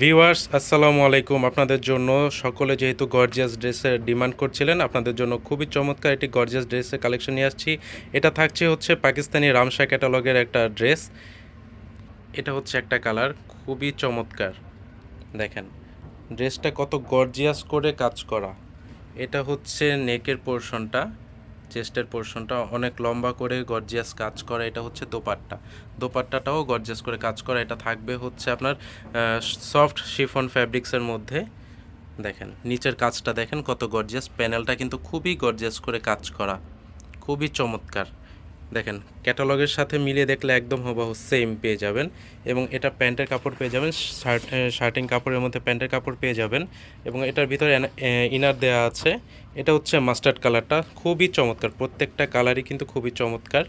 Viewers, আসসালামু আলাইকুম। আপনাদের জন্য সকলে যেহেতু গর্জিয়াস ড্রেসের ডিমান্ড করছিলেন, আপনাদের জন্য খুবই চমৎকার একটি গর্জিয়াস ড্রেসের কালেকশন নিয়ে আসছি। এটা থাকছে হচ্ছে পাকিস্তানি রামসা ক্যাটালগের একটা ড্রেস এটা হচ্ছে একটা কালার খুবই চমৎকার। দেখেন ড্রেসটা কত গর্জিয়াস করে কাজ করা। এটা হচ্ছে নেকের পোর্শনটা চেস্টের পোর্শনটা অনেক লম্বা করে গর্জিয়াস কাজ করা, এটা হচ্ছে দোপাট্টা। দোপাট্টাটাও গর্জিয়াস করে কাজ করা, এটা থাকবে হচ্ছে আপনার সফট শিফন ফ্যাব্রিক্সের মধ্যে। দেখেন, নিচের কাজটা দেখেন কত গর্জিয়াস, প্যানেলটা কিন্তু খুবই গর্জিয়াস করে কাজ করা, খুবই চমৎকার। দেখেন ক্যাটালগের সাথে মিলিয়ে দেখলে একদম হুবহু সেম পেয়ে যাবেন এবং এটা প্যান্টের কাপড় পেয়ে যাবেন শার্ট শার্টিং কাপড়ের মধ্যে প্যান্টের কাপড় পেয়ে যাবেন এবং এটার ভিতরে ইনার দেওয়া আছে। এটা হচ্ছে মাস্টার্ড কালারটা খুবই চমৎকার, প্রত্যেকটা কালারই কিন্তু খুবই চমৎকার।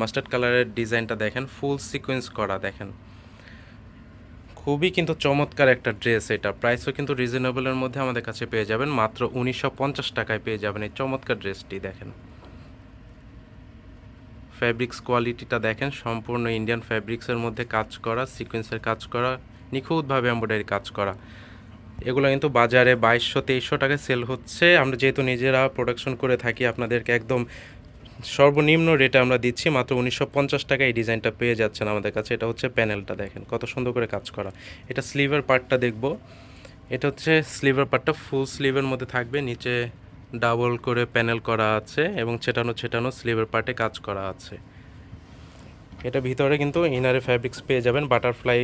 মাস্টার্ড কালারের ডিজাইনটা দেখেন ফুল সিকোয়েন্স করা দেখেন। খুবই কিন্তু চমৎকার একটা ড্রেস এটা প্রাইসও কিন্তু রিজনেবলের মধ্যে আমাদের কাছে পেয়ে যাবেন, মাত্র উনিশশো পঞ্চাশ টাকায় পেয়ে যাবেন এই চমৎকার ড্রেসটি দেখেন। ফ্যাব্রিক্স কোয়ালিটিটা দেখেন, সম্পূর্ণ ইন্ডিয়ান ফ্যাব্রিক্সের মধ্যে কাজ করা সিকোয়েন্সের কাজ করা, নিখুঁতভাবে এম্ব্রয়ডারি কাজ করা। এগুলো কিন্তু বাজারে বাইশশো তেইশশো টাকায় সেল হচ্ছে। আমরা যেহেতু নিজেরা প্রোডাকশন করে থাকি, আপনাদেরকে একদম সর্বনিম্ন রেটে আমরা দিচ্ছি, মাত্র উনিশশো পঞ্চাশ টাকা এই ডিজাইনটা পেয়ে যাচ্ছেন আমাদের কাছে। এটা হচ্ছে প্যানেলটা দেখেন, কত সুন্দর করে কাজ করা। এটা স্লিভের পার্টটা দেখব। এটা হচ্ছে স্লিভের পার্টটা ফুল স্লিভের মধ্যে থাকবে, নিচে ডাবল করে প্যানেল করা আছে এবং ছেটানো ছেটানো স্লিভের পার্টে কাজ করা আছে। এটা ভিতরে কিন্তু ইনারে ফ্যাব্রিক্স পেয়ে যাবেন বাটারফ্লাই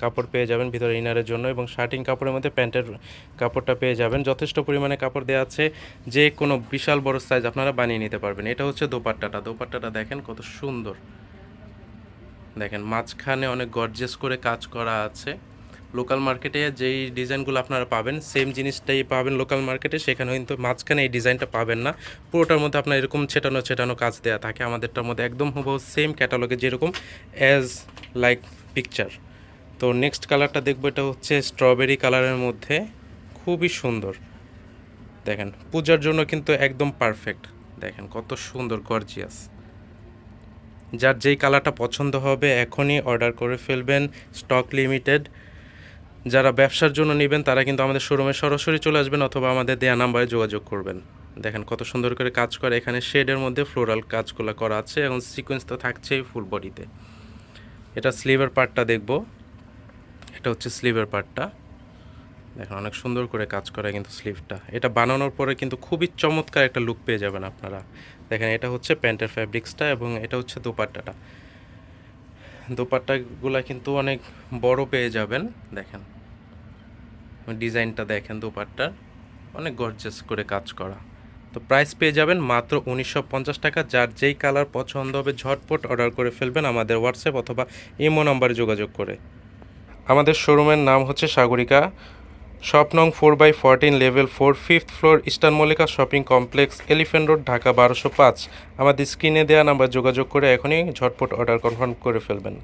কাপড় পেয়ে যাবেন ভিতরে ইনারের জন্য এবং শার্টিং কাপড়ের মধ্যে প্যান্টের কাপড়টা পেয়ে যাবেন। যথেষ্ট পরিমাণে কাপড় দেওয়া আছে, যে কোনো বিশাল বড় সাইজ আপনারা বানিয়ে নিতে পারবেন। এটা হচ্ছে দোপাট্টাটা। দোপাট্টাটা দেখেন কত সুন্দর। দেখেন, মাঝখানে অনেক গর্জেস করে কাজ করা আছে। লোকাল মার্কেটে যেই ডিজাইনগুলো আপনারা পাবেন সেম জিনিসটাই পাবেন লোকাল মার্কেটে সেখানে কিন্তু মাঝখানে এই ডিজাইনটা পাবেন না। পুরোটার মধ্যে আপনার এরকম ছেটানো ছেটানো কাজ দেওয়া থাকে আমাদেরটার মধ্যে। একদম হুবহু সেম ক্যাটালগে যেরকম অ্যাজ লাইক পিকচার তো নেক্সট কালারটা দেখব, এটা হচ্ছে স্ট্রবেরি কালারের মধ্যে। খুবই সুন্দর। দেখেন, পূজার জন্য কিন্তু একদম পারফেক্ট দেখেন, কত সুন্দর গর্জিয়াস যার যেই কালারটা পছন্দ হবে, এখনই অর্ডার করে ফেলবেন। স্টক লিমিটেড যারা ব্যবসার জন্য নেবেন, তারা কিন্তু আমাদের শোরুমে সরাসরি চলে আসবেন অথবা আমাদের দেয়া নাম্বারে যোগাযোগ করবেন। দেখেন কত সুন্দর করে কাজ করে, এখানে শেডের মধ্যে ফ্লোরাল কাজগুলো করা আছে এবং সিকোয়েন্স তো থাকছেই ফুল বডিতে এটা স্লিভের পার্টটা দেখব। এটা হচ্ছে স্লিভের পার্টটা দেখেন অনেক সুন্দর করে কাজ করে কিন্তু স্লিভটা এটা বানানোর পরে কিন্তু খুবই চমৎকার একটা লুক পেয়ে যাবেন আপনারা। দেখেন এটা হচ্ছে প্যান্টের ফ্যাব্রিক্সটা এবং এটা হচ্ছে দোপাট্টাটা। দোপাট্টাগুলো কিন্তু অনেক বড় পেয়ে যাবেন, দেখেন। ডিজাইনটা দেখেন দোপাট্টার অনেক গর্জেস করে কাজ করা। তো প্রাইস পেয়ে যাবেন মাত্র উনিশশো পঞ্চাশ টাকা, যার যেই কালার পছন্দ হবে, ঝটপট অর্ডার করে ফেলবেন আমাদের হোয়াটসঅ্যাপ অথবা ইমো নাম্বারে যোগাযোগ করে। আমাদের শোরুমের নাম হচ্ছে সাগরিকা। শপ নং four by fourteen level four, fifth floor eastern Mallika shopping complex, elephant road, Dhaka বারোশো পাঁচ। আমাদের স্ক্রিনে দেওয়া নাম্বার যোগাযোগ করে এখনই ঝটপট অর্ডার কনফার্ম করে ফেলবেন।